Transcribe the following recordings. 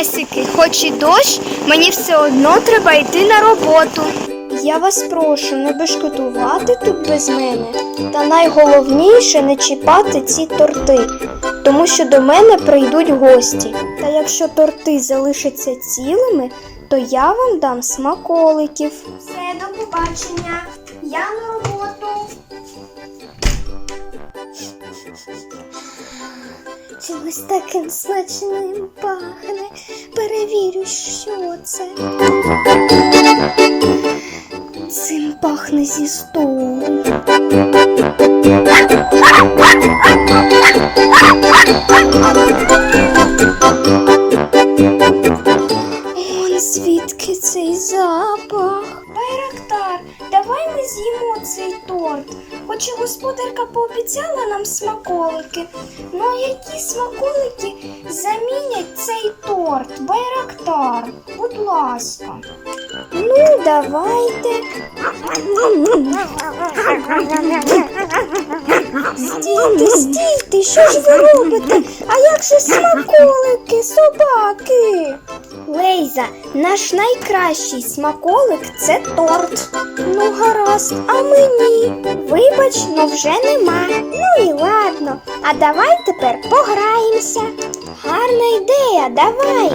песики, хоч і дощ, мені все одно треба йти на роботу. Я вас прошу не бешкетувати тут без мене. Та найголовніше не чіпати ці торти, тому що до мене прийдуть гості. Та якщо торти залишаться цілими, то я вам дам смаколиків. Все, до побачення. Я на Чимось таким смачним пахне. Перевірю, що це. Цим пахне зі столу. Звідки цей запах? Байрактар, давай ми з'їмо цей торт. Хоч і господарка пообіцяла нам смаколики. Ну а які смаколики замінять цей торт? Байрактар, будь ласка. Ну, давайте. Стійте, стійте, що ж ви робите? А як же смаколики, собаки? Лейза, наш найкращий смаколик це торт. Ну, гаразд, а мені? Вибач, но вже нема. Ну і ладно. А давай тепер пограємося. Гарна ідея, давай.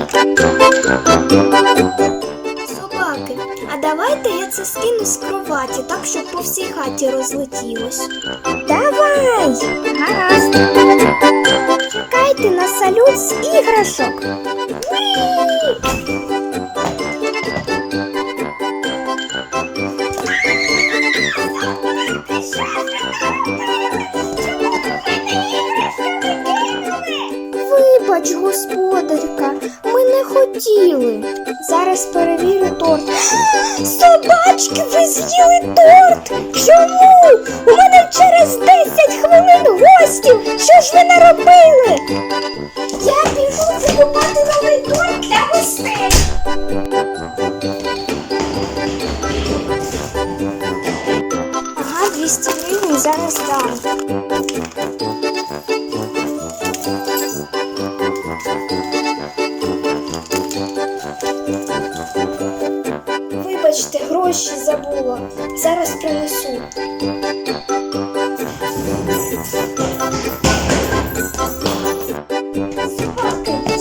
Собаки, а давайте я це скину з кроваті, так щоб по всій хаті розлетілось. Давай! Гаразд. Чекайте на салют з іграшок. Господарка, ми не хотіли. Зараз перевірю торт. Собачки, ви з'їли торт! Чому? У мене через 10 хвилин гостів. Що ж ви наробили? Я біжу закупати новий торт для гостей. Ага, 200 гривень зараз дам. Вибачте, гроші забула. Зараз принесу.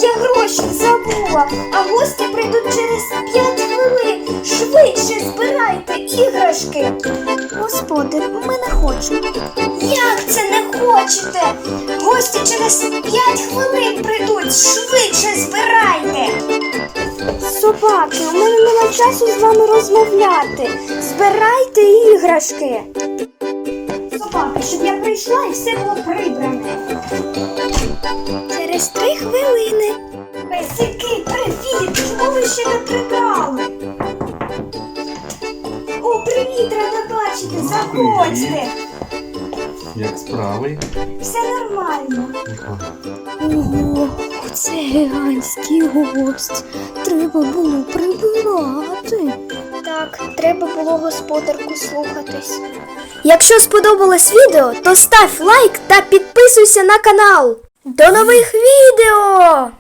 Я гроші забула, а гості прийдуть через 5 хвилин. Швидше збирайте іграшки. Господи, ми не хочемо. Як це не хочете? Гості через 5 хвилин прийдуть. Швидше збирайте. Собаки, у мене нема часу з вами розмовляти. Збирайте іграшки. Собаки, щоб я прийшла і все було прибране. Через три хвилини. Песики, привіт! Чому ви ще не прибрали? Заходьте. Як справи? Все нормально. Ого, це гігантський гость. Треба було прибирати. Так, треба було господарку слухатись. Якщо сподобалось відео, то став лайк та підписуйся на канал. До нових відео!